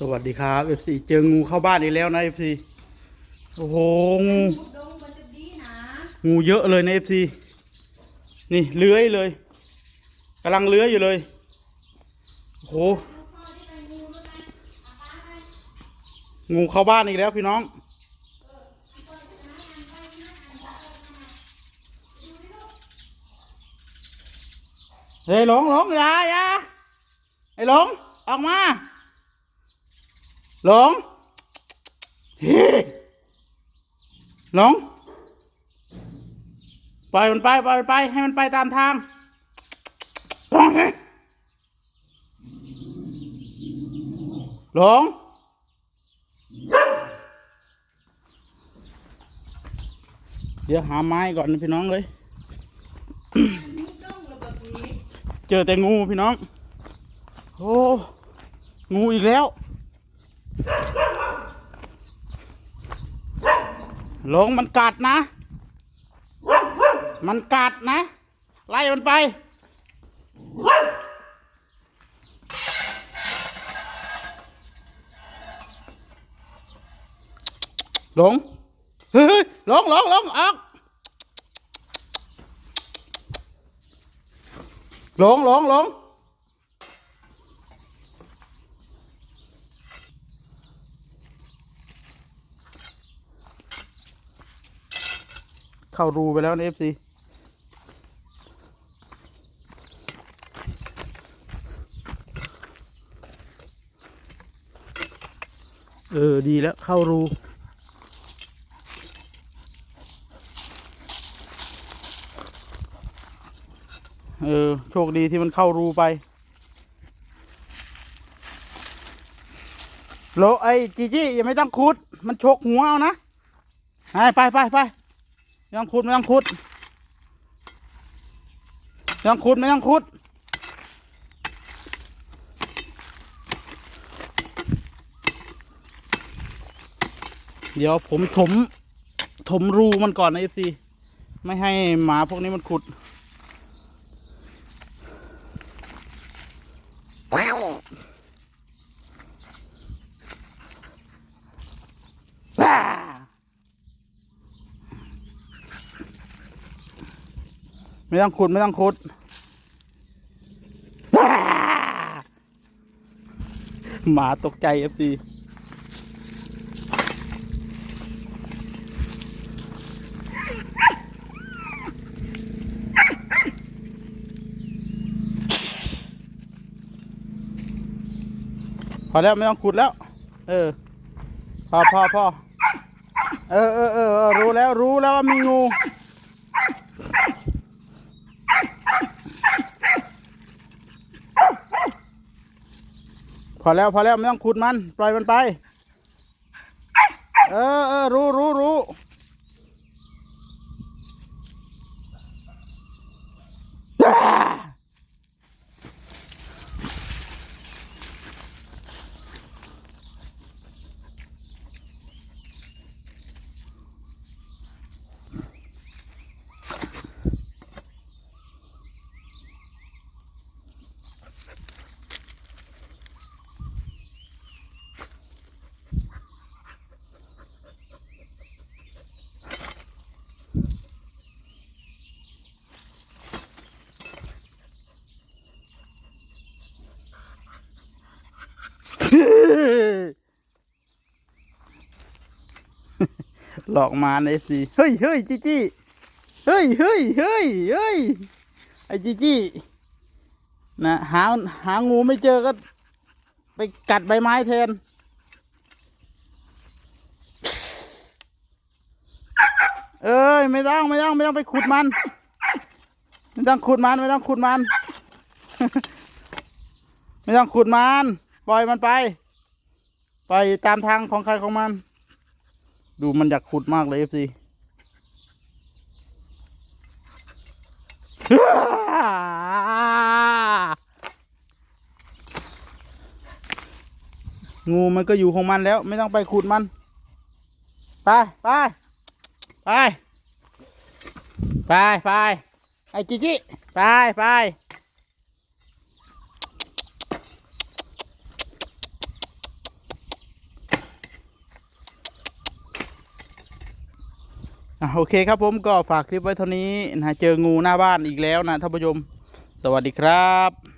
สวัสดีครับ FC เจองูเข้าบ้านอีกแล้วนะ FC โอ้โหงูงูเยอะเลยนะ FC นี่เลื้อยเลยกำลังเลื้อยอยู่เลยโอ้โหงูด้วยกันอาป้าให้งูเข้าบ้านอีกแล้วพี่น้องเฮ้ยหลงหลงยายาไอ้หลงออกมา หลงเฮ้ยหลงปล่อยมันไปปล่อยมันไป ให้มันไปตามทางต้องหลงเดี๋ยวหาไม้ก่อนนะพี่น้องเลย เจอแต่งูพี่น้อง โอ้ งูอีกแล้ว ลงมันกัดนะ มันกัดนะ ไล่มันไปหลง เฮ้ยหลงหลงหลงออกหลงหลงหลง เข้ารูไปแล้วในเอฟซีเออ ดีแล้ว เข้ารู เออ โชคดีที่มันเข้ารูไป โลไอ้จีจี้ยังไม่ต้องขุด มันชกหัวเอานะ ไปไปไปไป ไม่ต้องขุดไม่ต้องขุดไม่ต้องขุดไม่ต้องขุดเดี๋ยวผมถม ถมรูมันก่อนนะเอฟซีไม่ให้หมาพวกนี้มันขุด ไม่ต้องขุดไม่ต้องขุดหมาตกใจเอฟซีพอแล้วไม่ต้องขุดแล้ว เออ พอพอพอเออเออเออรู้แล้วรู้แล้วว่ามีงู อแล้วพอแล้วไม่ต้องขุดมัน ปล่อยมันไป เออเออรู้รู้รู้ หลอกมาในซีเฮ้ยเฮ้ยจีจี้เฮ้ยเฮ้ยเฮ้ยเฮ้ยไอจีจี้นะหาหางูไม่เจอก็ ไปกัดใบไม้แทนเอ้ยไม่ต้องไม่ต้องไม่ต้องไปขุดมัน ไม่ต้องขุดมัน ไม่ต้องขุดมัน ไม่ต้องขุดมัน ปล่อยมันไป ไปตามทางของใครของมัน ดูมันอยากขุดมากเลยเอฟซีงูมันก็อยู่ของมันแล้ว ไม่ต้องไปขุดมัน ไปไปไปไปไปไอ้จิจิไปไป โอเคครับผมก็ฝากคลิปไว้เท่านี้นะเจองูหน้าบ้านอีกแล้วนะท่านผู้ชม สวัสดีครับ